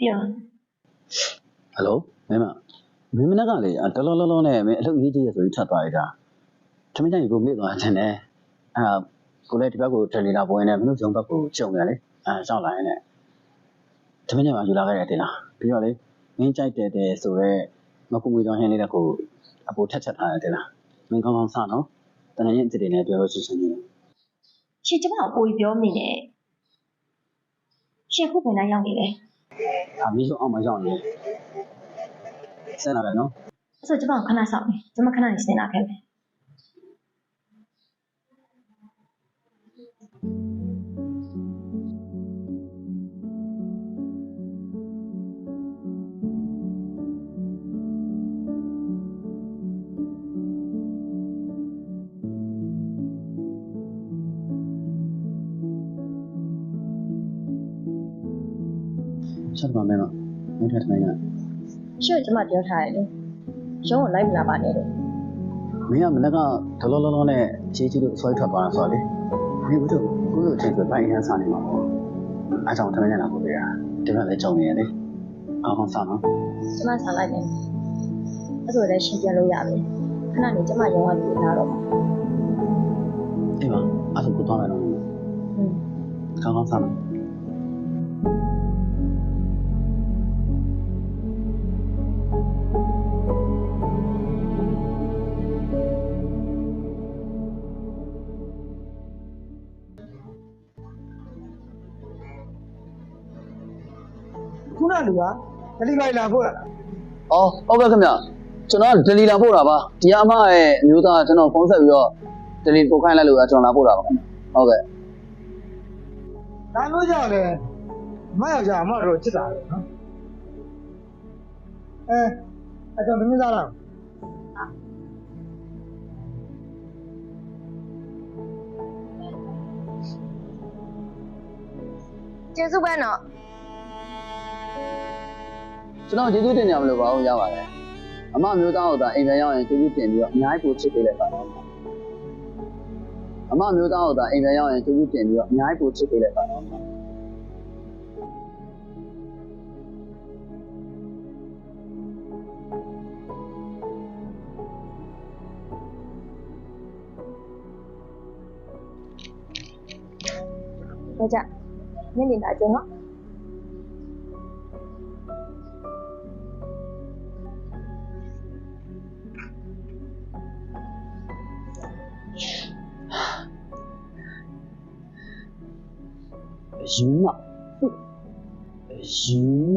ပြောဟယ်လိုမင်းမမင်းမနက်ကလေတလောလောလောနဲ့မင်းအလုပ်ရေးကြည့်ရဆိုပြီးထပ်သွားရတာထမင်းကြိုင်ကိုမေ့သွားခြင်းနဲ့အဲ့ဒါကိုလည်းဒီဘက်ကိုတယ်လီလာပေါ်နေမင်းတို့ဂျုံဘက်ကိုကြုံရလေအဲရှောက်လာရင်လည်းထမင်းကြိုင်မှာယူလာခဲ့တယ်တင်လားပြီးတော့လေမင်းကြိုက်တယ်တဲ့ဆိုတော့မကူမွေကြောင်းဟင်းလေးတဲ့ကိုအပေါ်ထက်ချက်ထားတယ်တင်လားမင်းကောင်းကောင်းစနော်တနင်္ဂနွေအစ်တင်နဲ့ပြောလို့ရှိရှင်နေရှင်ကျမကိုကိုကြီးပြောမိတယ်ရှင်ခုဘယ်နိုင်ရောက်နေလဲ အမီးဆုံးအောင်မရောက်နေစက်လာတယ်နော်အဲ့ဆိုကျမကိုခဏစောင့်နေကျမခဏနေစဉ်းစားခဲ့မယ် ချက်ပါမယ်မမင်းထက်ထမင်းကရှင်ကကျမပြောထားတယ်လေရုံးကိုလိုက်မလာပါနဲ့လို့မင်းကမနက်ကဒလောလောလောနဲ့ခြေကြီးလို့ဆွဲထွက်သွားတာဆိုတော့လေမင်းတို့ကိုလိုချင်းဆိုပိုင်ရန်စားနေမှာပေါ့အားကြောင့်ထမင်းနဲ့လာပို့ပြရဒီမှာလည်းကြောင်နေရလေအောင်းအောင်စားနော်ကျမဆောင်လိုက်မယ်အဲ့ဆိုလည်းရှင်ပြန်လို့ရပြီခဏနေကျမရုံးကလူလာတော့ပါအေးပါအဲ့ဒါကိုသွားမယ်နော်ဟွန်းကောင်းကောင်းစားနော် ခုနလူကဒလီဘိုင်လာဖို့လားအော်ဟုတ်ကဲ့ခင်ဗျကျွန်တော်ဒလီလာပို့တာပါဒီအမရဲ့အမျိုးသားကျွန်တော်ဖုန်းဆက်ပြီးတော့ဒလီပို့ခိုင်းလိုက်လို့ကျွန်တော်လာပို့တာပါခင်ဗျဟုတ်ကဲ့ဒါလို့ကြောင့်လေမယောက်ျားအမတို့ချစ်တာလေနော်အဲအကြောင်းသမီးသားလားကျေးဇူးပဲနော် ကျွန်တော်ကျေးဇူးတင်ကြမလို့ပါဘူးရပါတယ်အမအမျိုးသားဟုတ်တာအိမ်ပြန်ရောက်ရင်ကျေးဇူးတင်ပြီးတော့အများကြီးပို့ချစ်ပေးလိုက်ပါတော့အမအမျိုးသားဟုတ်တာအိမ်ပြန်ရောက်ရင်ကျေးဇူးတင်ပြီးတော့အများကြီးပို့ချစ်ပေးလိုက်ပါတော့ဟဲ့ကြညနေလာကြနော် ယူမယူမ